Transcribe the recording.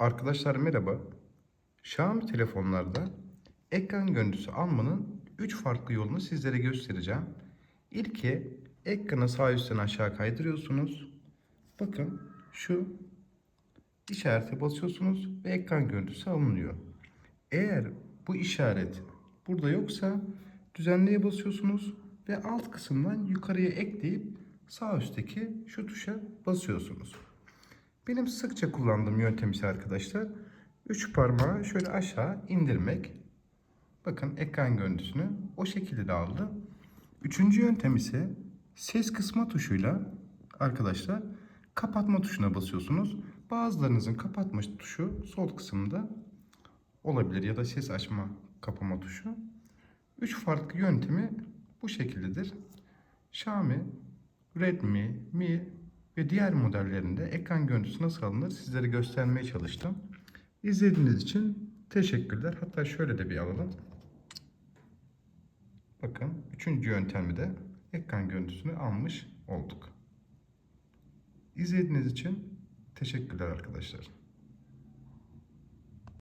Arkadaşlar merhaba. Xiaomi telefonlarda ekran görüntüsü almanın 3 farklı yolunu sizlere göstereceğim. İlki ekranı sağ üstten aşağı kaydırıyorsunuz. Bakın şu işarete basıyorsunuz ve ekran görüntüsü alınıyor. Eğer bu işaret burada yoksa düzenleye basıyorsunuz ve alt kısımdan yukarıya ekleyip sağ üstteki şu tuşa basıyorsunuz. Benim sıkça kullandığım yöntem ise arkadaşlar 3 parmağı şöyle aşağı indirmek. Bakın ekran görüntüsünü o şekilde de aldı. Üçüncü yöntem ise ses kısma tuşuyla arkadaşlar kapatma tuşuna basıyorsunuz. Bazılarınızın kapatma tuşu sol kısımda olabilir ya da ses açma kapama tuşu. Üç farklı yöntemi bu şekildedir. Xiaomi, Redmi, Mi ve diğer modellerinde ekran görüntüsü nasıl alınır sizlere göstermeye çalıştım. İzlediğiniz için teşekkürler. Hatta şöyle de bir alalım. Bakın üçüncü yöntemi de ekran görüntüsünü almış olduk. İzlediğiniz için teşekkürler arkadaşlar.